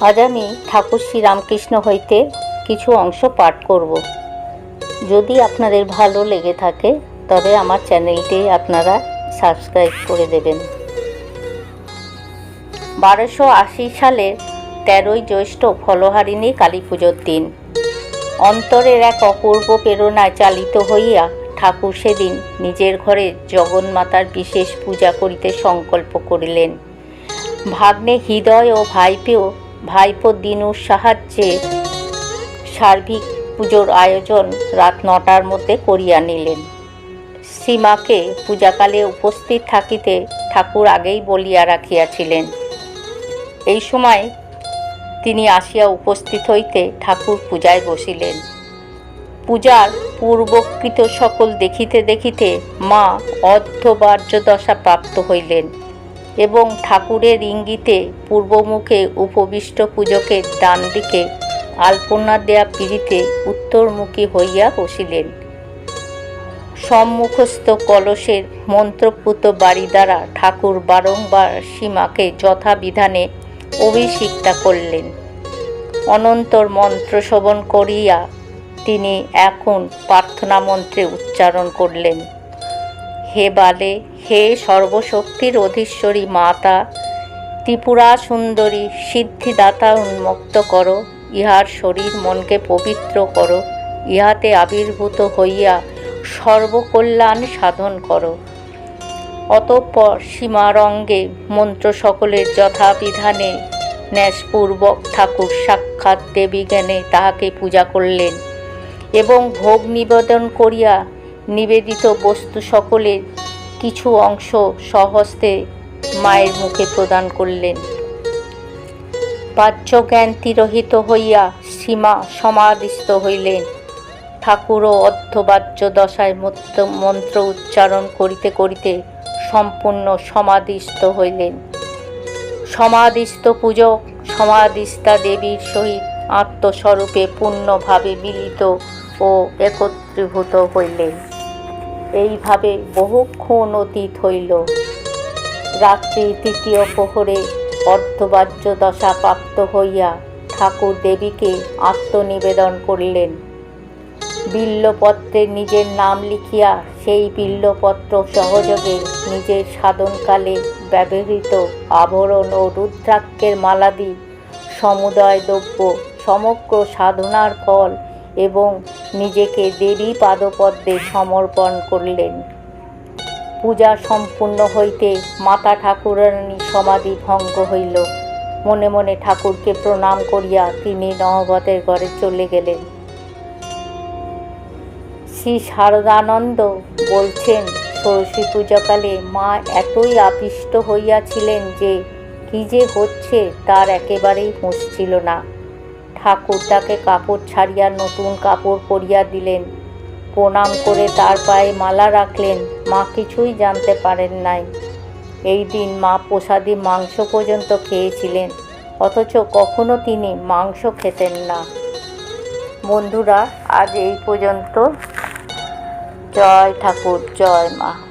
আজ আমি ঠাকুর শ্রীরামকৃষ্ণ হইতে কিছু অংশ পাঠ করব। যদি আপনাদের ভালো লেগে থাকে, তবে আমার চ্যানেলটি আপনারা সাবস্ক্রাইব করে দেবেন। বারোশো আশি সালের তেরোই জ্যৈষ্ঠ ফলহারিণী কালী পুজোর দিন। অন্তরের এক অপূর্ব প্রেরণায় চালিত হইয়া ঠাকুর সেদিন নিজের ঘরে জগন্মাতার বিশেষ পূজা করিতে সংকল্প করিলেন। ভাগ্নে হৃদয় ও ভাইপেও ভাইপো দিনুর সাহায্যে সার্বিক পুজোর আয়োজন রাত নটার মধ্যে করিয়া নিলেন। সীমাকে পূজাকালে উপস্থিত থাকিতে ঠাকুর আগেই বলিয়া রাখিয়াছিলেন। এই সময় তিনি আসিয়া উপস্থিত হইতে ঠাকুর পূজায় বসিলেন। পূজার পূর্বকৃত সকল দেখিতে দেখিতে মা অর্ধবার্য দশা প্রাপ্ত হইলেন। এবং ঠাকুরের ইঙ্গিতে পূর্বমুখে উপবিষ্ট পূজকের ডান দিকে আলপনা দেয়া পিড়িতে উত্তরমুখী হইয়া বসিলেন। সম্মুখস্থ কলসের মন্ত্রপুত বাড়ি দ্বারা ঠাকুর বারংবার সীমাকে যথাবিধানে অভিষিক্তা করলেন। অনন্তর মন্ত্র শ্রবণ করিয়া তিনি এখন প্রার্থনা মন্ত্রে উচ্চারণ করলেন। হে বালে, হে সর্বশক্তির অধীশ্বরী মাতা, ত্রিপুরা সুন্দরী, সিদ্ধিদাতা উন্মুক্ত করো, ইহার শরীর মনকে পবিত্র করো, ইহাতে আবির্ভূত হইয়া সর্বকল্যাণ সাধন করো। অতঃপর সীমারঙ্গে মন্ত্র সকলের যথাবিধানে ন্যাসপূর্বক ঠাকুর সাক্ষাৎ দেবী জ্ঞানে তাহাকে পূজা করলেন এবং ভোগ নিবেদন করিয়া নিবেদিত বস্তু সকলের কিছু অংশ সহস্তে মায়ের মুখে প্রদান করলেন। বাহ্যজ্ঞান তিরোহিত হইয়া সীমা সমাধিস্থ হইলেন। ঠাকুরও অর্ধবাহ্য দশায় মন্ত্র উচ্চারণ করিতে করিতে সম্পূর্ণ সমাধিস্থ হইলেন। সমাধিস্থ পূজক সমাধিস্থা দেবীর সহিত আত্মস্বরূপে পূর্ণভাবে মিলিত ও একত্রীভূত হইলেন। এইভাবে বহুক্ষণ অতীত হইল। রাত্রি তৃতীয় প্রহরে অর্ধবাহ্য দশা প্রাপ্ত হইয়া ঠাকুর দেবীকে আত্মনিবেদন করিলেন। বিল্লপত্রে নিজের নাম লিখিয়া সেই বিল্লপত্র সহযোগে নিজের সাধনকালে ব্যবহৃত আভরণ ও রুদ্রাক্ষের মালাদি, সমুদয় দ্রব্য, সমগ্র সাধনার ফল এবং নিজেকে দেবী পাদপদ্মে সমর্পণ করলেন। পূজা সম্পূর্ণ হইতে মাতা ঠাকুরানী সমাধি ভঙ্গ হইল। মনে মনে ঠাকুরকে প্রণাম করিয়া তিনি নহবতের ঘরে চলে গেলেন। শ্রী শারদানন্দ বলছেন, সরস্বতী পূজাকালে মা এতই আবিষ্ট হইয়াছিলেন যে কী যে হচ্ছে তার একেবারেই হুঁশ না। ঠাকুর তাকে কাপড় ছাড়িয়া নতুন কাপড় পরিয়া দিলেন। প্রণাম করে তার পায়ে মালা রাখলেন। মা কিছুই জানতে পারেন নাই। এই দিন মা প্রসাদী মাংস পর্যন্ত খেয়েছিলেন, অথচ কখনো তিনি মাংস খেতেন না। বন্ধুরা, আজ এই পর্যন্ত। জয় ঠাকুর, জয় মা।